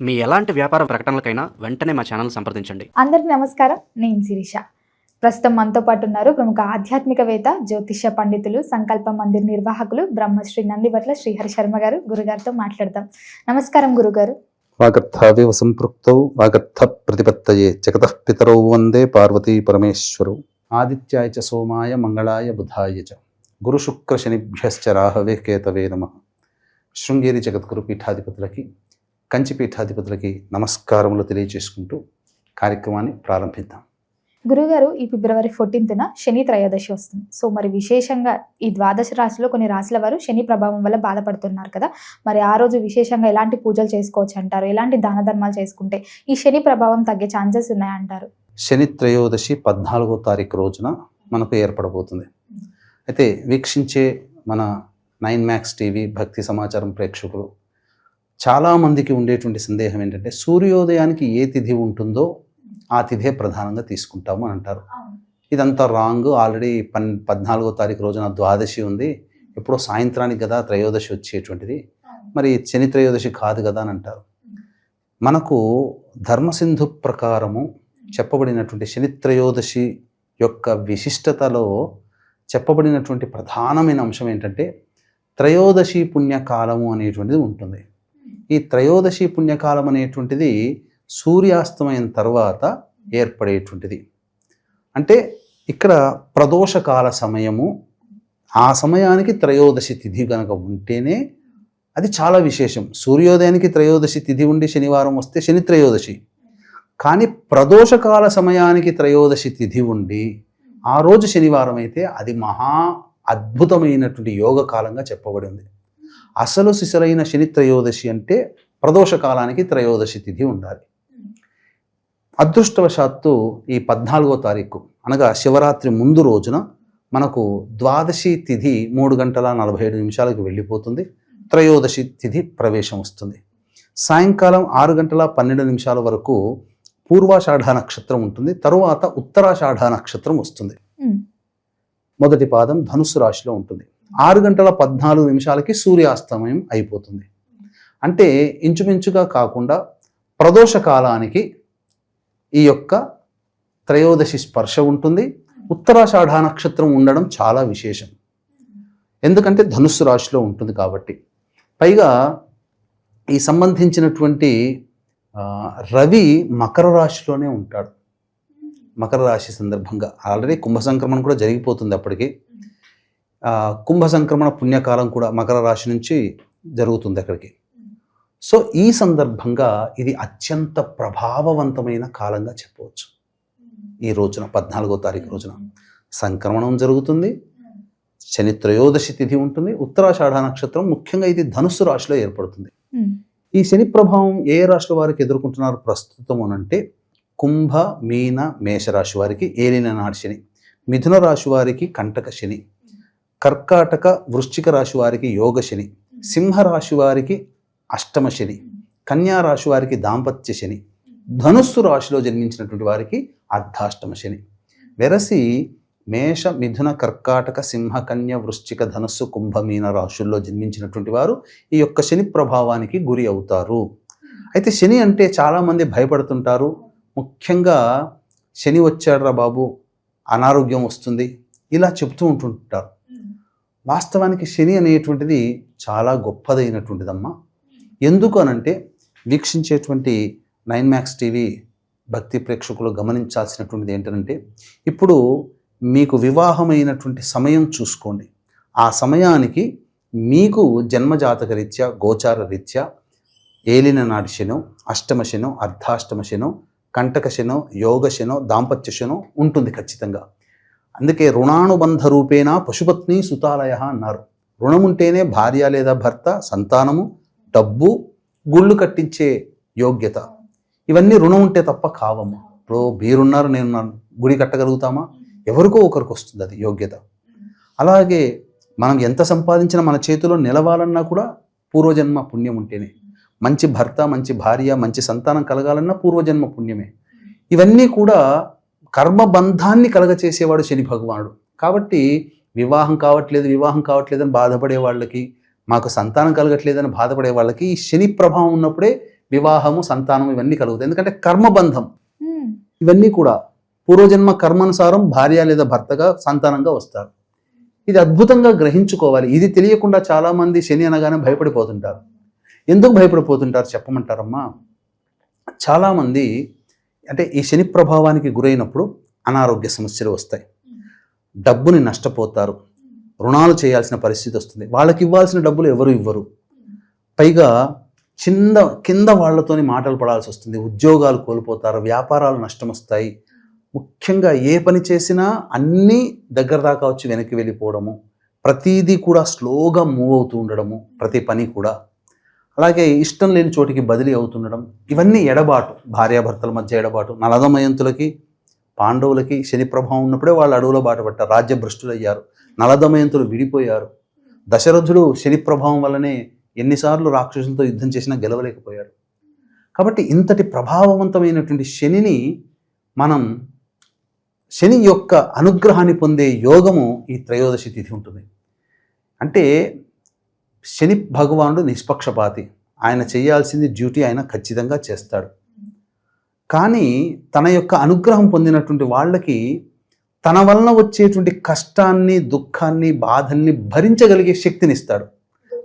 మీ ఎలాంటి వ్యాపార ప్రకటనలకైనా వెంటనే మా ఛానల్ సంప్రదించండి. అందరికీ నమస్కారం. నేను శిరీష. ప్రస్తుతం మనతో పాటు ఉన్నారు ప్రముఖ ఆధ్యాత్మికవేత్త జ్యోతిష పండితులు సంకల్ప మందిర్ నిర్వాహకులు బ్రహ్మశ్రీ నందివట్ల శ్రీహరి శర్మ గారు గురుగారితో మాట్లాడదాం. నమస్కారం గురుగారు. వాగర్థావివ సంపృక్తౌ వాగర్థ ప్రతిపత్తయే జగతః పితరౌ వందే పార్వతీ పరమేశ్వరౌ. ఆదిత్యాయ చ సోమాయ మంగళాయ బుధాయ చ. గురు శుక్ర శనిభ్యశ్చ రాహవే కేతవే నమ. శృంగేరి జగద్గురు పీఠాధిపతులకి కంచి పీఠాధిపతులకి నమస్కారములు తెలియజేసుకుంటూ కార్యక్రమాన్ని ప్రారంభిద్దాం. గురుగారు ఈ ఫిబ్రవరి ఫోర్టీన్త్న శని త్రయోదశి వస్తుంది. సో మరి విశేషంగా ఈ ద్వాదశ రాశిలో కొన్ని రాశుల వారు శని ప్రభావం వల్ల బాధపడుతున్నారు కదా. మరి ఆ రోజు విశేషంగా ఎలాంటి పూజలు చేసుకోవచ్చు అంటారు? ఎలాంటి దాన ధర్మాలు చేసుకుంటే ఈ శని ప్రభావం తగ్గే ఛాన్సెస్ ఉన్నాయంటారు? శని త్రయోదశి పద్నాలుగో తారీఖు రోజున మనకు ఏర్పడబోతుంది. అయితే వీక్షించే మన నైన్ మ్యాక్స్ టీవీ భక్తి సమాచారం ప్రేక్షకులు చాలామందికి ఉండేటువంటి సందేహం ఏంటంటే సూర్యోదయానికి ఏ తిథి ఉంటుందో ఆ తిథే ప్రధానంగా తీసుకుంటాము అని అంటారు. ఇదంతా రాంగ్. ఆల్రెడీ పన్ పద్నాలుగో తారీఖు రోజున ద్వాదశి ఉంది. ఎప్పుడో సాయంత్రానికి కదా త్రయోదశి వచ్చేటువంటిది. మరి శని త్రయోదశి కాదు కదా అని అంటారు. మనకు ధర్మసింధు ప్రకారము చెప్పబడినటువంటి శని త్రయోదశి యొక్క విశిష్టతలో చెప్పబడినటువంటి ప్రధానమైన అంశం ఏంటంటే త్రయోదశి పుణ్యకాలము అనేటువంటిది ఉంటుంది. ఈ త్రయోదశి పుణ్యకాలం అనేటువంటిది సూర్యాస్తమైన తర్వాత ఏర్పడేటువంటిది. అంటే ఇక్కడ ప్రదోషకాల సమయము ఆ సమయానికి త్రయోదశి తిథి కనుక ఉంటేనే అది చాలా విశేషం. సూర్యోదయానికి త్రయోదశి తిథి ఉండి శనివారం వస్తే శని త్రయోదశి. కానీ ప్రదోషకాల సమయానికి త్రయోదశి తిథి ఉండి ఆ రోజు శనివారం అయితే అది మహా అద్భుతమైనటువంటి యోగ కాలంగా అసలు సిసలైన శని త్రయోదశి అంటే ప్రదోష కాలానికి త్రయోదశి తిథి ఉండాలి. అదృష్టవశాత్తు ఈ పద్నాలుగో తారీఖు అనగా శివరాత్రి ముందు రోజున మనకు ద్వాదశి తిథి మూడు గంటల నలభై ఏడు నిమిషాలకు వెళ్ళిపోతుంది. త్రయోదశి తిథి ప్రవేశం వస్తుంది. సాయంకాలం ఆరు గంటల పన్నెండు నిమిషాల వరకు పూర్వాషాఢ నక్షత్రం ఉంటుంది. తరువాత ఉత్తరాషాఢ నక్షత్రం వస్తుంది. మొదటి పాదం ధనుస్సు రాశిలో ఉంటుంది. ఆరు గంటల పద్నాలుగు నిమిషాలకి సూర్యాస్తమయం అయిపోతుంది. అంటే ఇంచుమించుగా కాకుండా ప్రదోష కాలానికి ఈ యొక్క త్రయోదశి స్పర్శ ఉంటుంది. ఉత్తరాషాఢ నక్షత్రం ఉండడం చాలా విశేషం. ఎందుకంటే ధనుస్సు రాశిలో ఉంటుంది కాబట్టి. పైగా ఈ సంబంధించినటువంటి రవి మకర రాశిలోనే ఉంటాడు. మకర రాశి సందర్భంగా. ఆల్రెడీ కుంభ సంక్రమణ కూడా జరిగిపోతుంది అప్పటికి. కుంభ సంక్రమణ పుణ్యకాలం కూడా మకర రాశి నుంచి జరుగుతుంది అక్కడికి. సో ఈ సందర్భంగా ఇది అత్యంత ప్రభావవంతమైన కాలంగా చెప్పవచ్చు. ఈ రోజున పద్నాలుగో తారీఖు రోజున సంక్రమణం జరుగుతుంది. శని త్రయోదశి తిథి ఉంటుంది. ఉత్తరాషాఢ నక్షత్రం ముఖ్యంగా ఇది ధనుస్సు రాశిలో ఏర్పడుతుంది. ఈ శని ప్రభావం ఏ రాశుల వారికి ఎదుర్కొంటున్నారు ప్రస్తుతం అనంటే కుంభ మీన మేషరాశి వారికి ఏలిన నాటి శని మిథున రాశి వారికి కంటక శని కర్కాటక వృశ్చిక రాశి వారికి యోగ శని సింహరాశి వారికి అష్టమ శని కన్యా రాశి వారికి దాంపత్య శని ధనుస్సు రాశిలో జన్మించినటువంటి వారికి అర్ధాష్టమ శని. వెరసి మేష మిథున కర్కాటక సింహ కన్య వృశ్చిక ధనుస్సు కుంభమీన రాశుల్లో జన్మించినటువంటి వారు ఈ యొక్క శని ప్రభావానికి గురి అవుతారు. అయితే శని అంటే చాలామంది భయపడుతుంటారు. ముఖ్యంగా శని వచ్చాడురా బాబు అనారోగ్యం వస్తుంది ఇలా చెప్తూ ఉంటుంటారు. వాస్తవానికి శని అనేటువంటిది చాలా గొప్పదైనటువంటిదమ్మా. ఎందుకు అనంటే వీక్షించేటువంటి నైన్ మ్యాక్స్ టీవీ భక్తి ప్రేక్షకులు గమనించాల్సినటువంటిది ఏంటంటే ఇప్పుడు మీకు వివాహమైనటువంటి సమయం చూసుకోండి. ఆ సమయానికి మీకు జన్మజాతక రీత్యా గోచార రీత్యా ఏలిన నాటి శనం అష్టమ శనం అర్ధాష్టమ శనం కంటక శనం యోగ శనం దాంపత్య శనం ఉంటుంది ఖచ్చితంగా. అందుకే రుణానుబంధ రూపేణ పశుపత్ని సుతాలయ అన్నారు. రుణం ఉంటేనే భార్య లేదా భర్త సంతానము డబ్బు గుళ్ళు కట్టించే యోగ్యత. ఇవన్నీ రుణం ఉంటే తప్ప కావమ్మా ఇప్పుడు మీరున్నారు నేనున్నాను. గుడి కట్టగలుగుతామా? ఎవరికో ఒకరికి వస్తుంది అది యోగ్యత. అలాగే మనం ఎంత సంపాదించినా మన చేతిలో నిలవాలన్నా కూడా పూర్వజన్మ పుణ్యం ఉంటేనే మంచి భర్త మంచి భార్య మంచి సంతానం కలగాలన్నా పూర్వజన్మ పుణ్యమే. ఇవన్నీ కూడా కర్మబంధాన్ని కలగచేసేవాడు శని భగవానుడు. కాబట్టి వివాహం కావట్లేదు వివాహం కావట్లేదని బాధపడే వాళ్ళకి మాకు సంతానం కలగట్లేదని బాధపడే వాళ్ళకి ఈ శని ప్రభావం ఉన్నప్పుడే వివాహము సంతానం ఇవన్నీ కలుగుతాయి. ఎందుకంటే కర్మబంధం. ఇవన్నీ కూడా పూర్వజన్మ కర్మానుసారం భార్య లేదా భర్తగా సంతానంగా వస్తారు. ఇది అద్భుతంగా గ్రహించుకోవాలి. ఇది తెలియకుండా చాలా మంది శని అనగానే భయపడిపోతుంటారు. ఎందుకు భయపడిపోతుంటారు? చెప్పమంటారమ్మా. చాలామంది అంటే ఈ శని ప్రభావానికి గురైనప్పుడు అనారోగ్య సమస్యలు వస్తాయి. డబ్బుని నష్టపోతారు. రుణాలు చేయాల్సిన పరిస్థితి వస్తుంది. వాళ్ళకి ఇవ్వాల్సిన డబ్బులు ఎవరు ఇవ్వరు. పైగా చిన్న కింద వాళ్ళతోని మాటలు పడాల్సి వస్తుంది. ఉద్యోగాలు కోల్పోతారు వ్యాపారాలు నష్టం వస్తాయి ముఖ్యంగా ఏ పని చేసినా అన్నీ దగ్గర దాకా వచ్చి వెనక్కి వెళ్ళిపోవడము ప్రతిదీ కూడా స్లోగా మూవ్ అవుతూ ఉండడము ప్రతి పని కూడా అలాగే ఇష్టం లేని చోటికి బదిలీ అవుతుండడం ఇవన్నీ ఎడబాటు. భార్యాభర్తల మధ్య ఎడబాటు. నలదమయంతులకి పాండవులకి శని ప్రభావం ఉన్నప్పుడే వాళ్ళు అడవులో బాట పట్టారు. రాజ్యభ్రష్టులయ్యారు నలదమయంతులు విడిపోయారు. దశరథుడు శని ప్రభావం వల్లనే ఎన్నిసార్లు రాక్షసులతో యుద్ధం చేసినా గెలవలేకపోయాడు. కాబట్టి ఇంతటి ప్రభావవంతమైనటువంటి శనిని మనం శని యొక్క అనుగ్రహాన్ని పొందే యోగము ఈ త్రయోదశి తిథి ఉంటుంది. అంటే శని భగవానుడు నిష్పక్షపాతి. ఆయన చేయాల్సింది డ్యూటీ ఆయన ఖచ్చితంగా చేస్తాడు. కానీ తన యొక్క అనుగ్రహం పొందినటువంటి వాళ్ళకి తన వలన వచ్చేటువంటి కష్టాన్ని దుఃఖాన్ని బాధల్ని భరించగలిగే శక్తిని ఇస్తాడు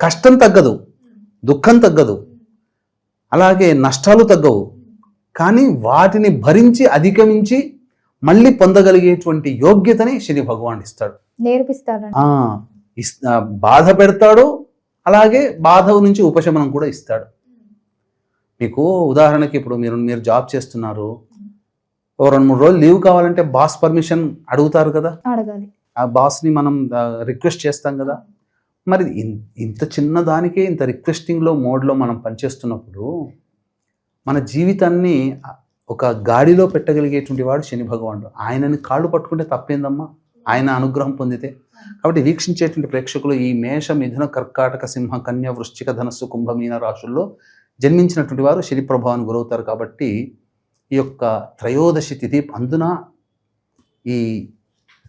కష్టం తగ్గదు దుఃఖం తగ్గదు అలాగే నష్టాలు తగ్గవు. కానీ వాటిని భరించి అధిగమించి మళ్ళీ పొందగలిగేటువంటి యోగ్యతని శని భగవాన్ ఇస్తాడు ఆ, బాధ పెడతాడు అలాగే బాధ నుంచి ఉపశమనం కూడా ఇస్తాడు. మీకు ఉదాహరణకి ఇప్పుడు మీరు మీరు జాబ్ చేస్తున్నారు. ఓ రెండు మూడు రోజులు లీవ్ కావాలంటే బాస్ పర్మిషన్ అడుగుతారు కదా? అడగాలి. ఆ బాస్ని మనం రిక్వెస్ట్ చేస్తాం కదా? మరి ఇన్- ఇంత చిన్న దానికే ఇంత రిక్వెస్టింగ్లో మోడ్లో మనం పనిచేస్తున్నప్పుడు మన జీవితాన్ని ఒక గాడిలో పెట్టగలిగేటువంటి వాడు శని భగవానుడు. ఆయనని కాళ్ళు పట్టుకుంటే తప్పేందమ్మా? ఆయన అనుగ్రహం పొందితే. కాబట్టి వీక్షించేటువంటి ప్రేక్షకులు ఈ మేష మిథున కర్కాటక సింహ కన్య వృశ్చిక ధనస్సు కుంభమీన రాశుల్లో జన్మించినటువంటి వారు శని ప్రభావానికి గురవుతారు కాబట్టి ఈ యొక్క త్రయోదశి తిథి అందున ఈ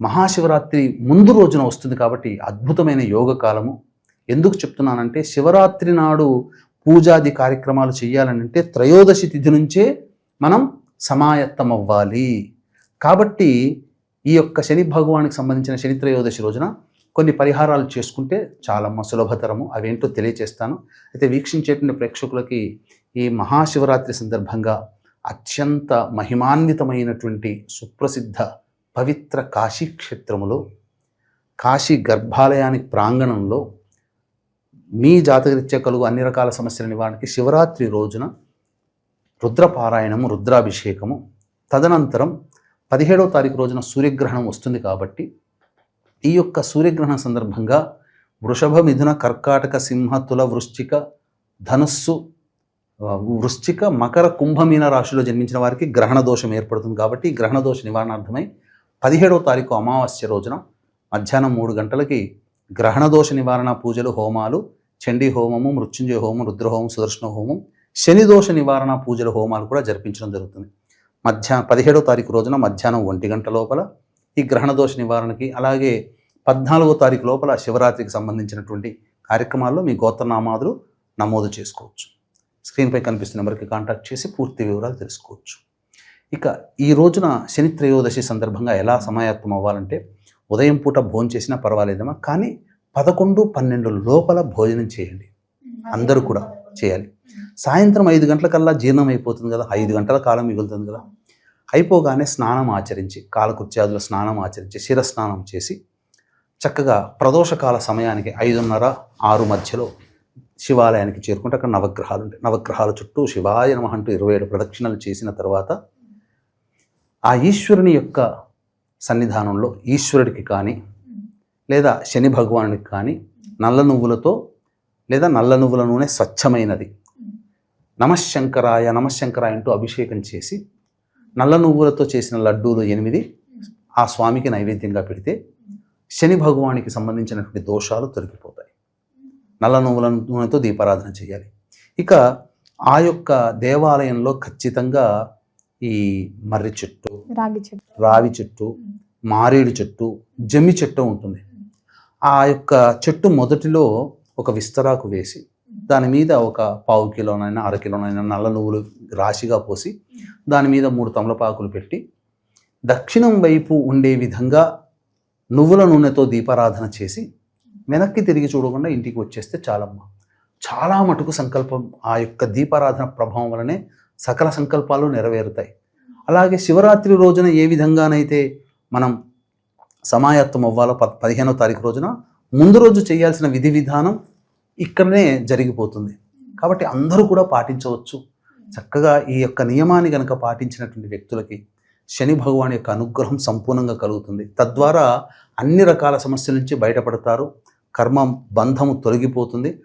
మహాశివరాత్రి ముందు రోజున వస్తుంది కాబట్టి అద్భుతమైన యోగ కాలము. ఎందుకు చెప్తున్నానంటే శివరాత్రి నాడు పూజాది కార్యక్రమాలు చేయాలనంటే త్రయోదశి తిథి నుంచే మనం సమాయత్తం అవ్వాలి కాబట్టి ఈ యొక్క శని భగవానికి సంబంధించిన శని త్రయోదశి రోజున కొన్ని పరిహారాలు చేసుకుంటే చాలా మ- సులభతరము. అవేంటో తెలియచేస్తాను. అయితే వీక్షించేటువంటి ప్రేక్షకులకి ఈ మహాశివరాత్రి సందర్భంగా అత్యంత మహిమాన్వితమైనటువంటి సుప్రసిద్ధ పవిత్ర కాశీ క్షేత్రములో కాశీ గర్భాలయానికి ప్రాంగణంలో మీ జాతకరీత్యా కలుగు అన్ని రకాల సమస్యల నివారణకి శివరాత్రి రోజున రుద్రపారాయణము రుద్రాభిషేకము. తదనంతరం పదిహేడవ తారీఖు రోజున సూర్యగ్రహణం వస్తుంది కాబట్టి ఈ యొక్క సూర్యగ్రహణ సందర్భంగా వృషభ మిథున కర్కాటక సింహ తుల వృశ్చిక ధనుస్సు వృశ్చిక మకర కుంభమీన రాశిలో జన్మించిన వారికి గ్రహణ దోషం ఏర్పడుతుంది కాబట్టి ఈ గ్రహణ దోష నివారణార్థమై పదిహేడవ తారీఖు అమావాస్య రోజున మధ్యాహ్నం మూడు గంటలకి గ్రహణ దోష నివారణ పూజలు హోమాలు చండీ హోమము మృత్యుంజయ హోమం రుద్రహోమం సుదర్శన హోమం శని దోష నివారణ పూజల హోమాలు కూడా జరిపించడం జరుగుతుంది. మధ్యాహ్నం పదిహేడవ తారీఖు రోజున మధ్యాహ్నం ఒంటి గంట లోపల ఈ గ్రహణ దోష నివారణకి అలాగే పద్నాలుగో తారీఖు లోపల శివరాత్రికి సంబంధించినటువంటి కార్యక్రమాల్లో మీ గోత్రనామాదులు నమోదు చేసుకోవచ్చు. స్క్రీన్పై కనిపిస్తున్న నెంబర్కి కాంటాక్ట్ చేసి పూర్తి వివరాలు తెలుసుకోవచ్చు. ఇక ఈ రోజున శని త్రయోదశి సందర్భంగా ఎలా సమాయత్తం అవ్వాలంటే ఉదయం పూట భోజనం చేసినా పర్వాలేదమ్మా కానీ పదకొండు పన్నెండు లోపల భోజనం చేయండి. అందరూ కూడా చేయాలి. సాయంత్రం ఐదు గంటలకల్లా జీర్ణం అయిపోతుంది కదా ఐదు గంటల కాలం మిగులుతుంది కదా. అయిపోగానే స్నానం ఆచరించి కాలకృత్యాదుల స్నానం ఆచరించి శిర స్నానం చేసి చక్కగా ప్రదోషకాల సమయానికి ఐదున్నర ఆరు మధ్యలో శివాలయానికి చేరుకుంటే అక్కడ నవగ్రహాలు ఉంటాయి. నవగ్రహాల చుట్టూ శివాయ నమ అంటూ ఇరవై ఏడు ప్రదక్షిణలు చేసిన తర్వాత ఆ ఈశ్వరుని యొక్క సన్నిధానంలో ఈశ్వరుడికి కానీ లేదా శని భగవానుడికి కానీ నల్ల నువ్వులతో లేదా నల్ల నువ్వుల నూనె స్వచ్ఛమైనది. నమశంకరాయ నమశంకరాయ అంటూ అభిషేకం చేసి నల్ల నువ్వులతో చేసిన లడ్డూలు ఎనిమిది. ఆ స్వామికి నైవేద్యంగా పెడితే శని భగవానికి సంబంధించినటువంటి దోషాలు తొలగిపోతాయి. నల్ల నువ్వుల నూనెతో దీపారాధన చేయాలి. ఇక ఆ యొక్క దేవాలయంలో ఖచ్చితంగా ఈ మర్రి చెట్టు రాగి చెట్టు. రావి చెట్టు మారేడు చెట్టు జమ్మి చెట్టు ఉంటుంది. ఆ యొక్క చెట్టు మొదటిలో ఒక విస్తరాకు వేసి దాని మీద ఒక పావు కిలోనైనా అర కిలోనైనా నల్ల నువ్వులు రాశిగా పోసి దాని మీద మూడు తమలపాకులు పెట్టి దక్షిణం వైపు ఉండే విధంగా నువ్వుల నూనెతో దీపారాధన చేసి వెనక్కి తిరిగి చూడకుండా ఇంటికి వచ్చేస్తే చాలమ్మ. చాలా మటుకు సంకల్పం. ఆ యొక్క దీపారాధన ప్రభావం వలనే సకల సంకల్పాలు నెరవేరుతాయి. అలాగే శివరాత్రి రోజున ఏ విధంగానైతే మనం సమాయత్తం అవ్వాలో ప పదిహేనో తారీఖు రోజున ముందు రోజు చేయాల్సిన విధి విధానం ఇక్కడనే జరిగిపోతుంది. కాబట్టి అందరూ కూడా పాటించవచ్చు. చక్కగా ఈ యొక్క నియమాన్ని కనుక పాటించినటువంటి వ్యక్తులకి శని భగవాన్ యొక్క అనుగ్రహం సంపూర్ణంగా కలుగుతుంది. తద్వారా అన్ని రకాల సమస్యల నుంచి బయటపడతారు. కర్మ బంధము తొలగిపోతుంది.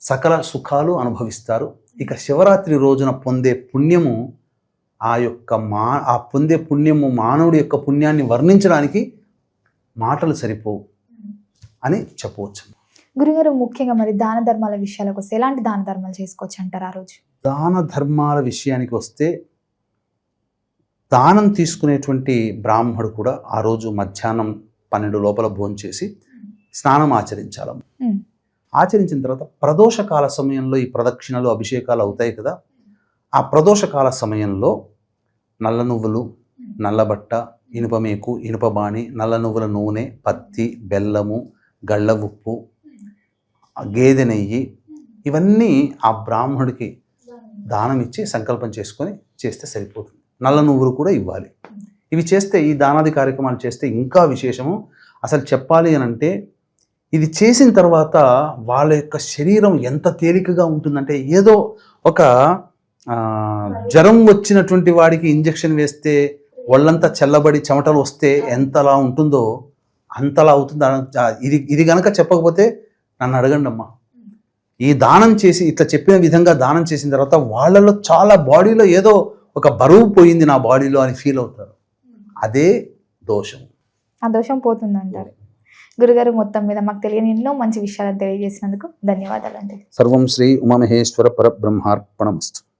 సకల సుఖాలు అనుభవిస్తారు. ఇక శివరాత్రి రోజున పొందే పుణ్యము ఆ యొక్క మా ఆ పొందే పుణ్యము మానవుడి యొక్క పుణ్యాన్ని వర్ణించడానికి మాటలు సరిపోవు అని చెప్పవచ్చు గురుగారు ముఖ్యంగా మరి దాన ధర్మాల విషయాలకు ఎలాంటి దాన ధర్మాలు చేసుకోవచ్చు అంటారు ఆ రోజు? దాన ధర్మాల విషయానికి వస్తే దానం తీసుకునేటువంటి బ్రాహ్మడు కూడా ఆ రోజు మధ్యాహ్నం పన్నెండు లోపల భోంచేసి స్నానం ఆచరించాలి. ఆచరించిన తర్వాత ప్రదోషకాల సమయంలో ఈ ప్రదక్షిణలు అభిషేకాలు అవుతాయి కదా ఆ ప్రదోషకాల సమయంలో నల్ల నువ్వులు నల్లబట్ట ఇనుపమేకు ఇనుపబాణి నల్ల నువ్వుల నూనె పత్తి బెల్లము గళ్ళ ఉప్పు గేదె నెయ్యి ఇవన్నీ ఆ బ్రాహ్మణుడికి దానం ఇచ్చి సంకల్పం చేసుకొని చేస్తే సరిపోతుంది. నల్ల నువ్వులు కూడా ఇవ్వాలి. ఇవి చేస్తే ఈ దానాది కార్యక్రమాలు చేస్తే ఇంకా విశేషము. అసలు చెప్పాలి అని అంటే ఇది చేసిన తర్వాత వాళ్ళ యొక్క శరీరం ఎంత తేలికగా ఉంటుందంటే ఏదో ఒక జ్వరం వచ్చినటువంటి వాడికి ఇంజెక్షన్ వేస్తే ఒళ్ళంతా చల్లబడి చెమటలు వస్తే ఎంతలా ఉంటుందో అంతలా అవుతుంది. ఇది ఇది కనుక చెప్పకపోతే నన్ను అడగండి అమ్మా ఈ దానం చేసి ఇట్లా చెప్పిన విధంగా దానం చేసిన తర్వాత వాళ్ళలో చాలా బాడీలో ఏదో ఒక బరువు పోయింది నా బాడీలో అని ఫీల్ అవుతారు. అదే దోషం. ఆ దోషం పోతుంది అంటారు గురుగారు మొత్తం మీద మాకు తెలియని ఎన్నో మంచి విషయాలను తెలియజేసినందుకు ధన్యవాదాలండి. సర్వం శ్రీ ఉమామహేశ్వర పరబ్రహ్మార్పణమస్తు.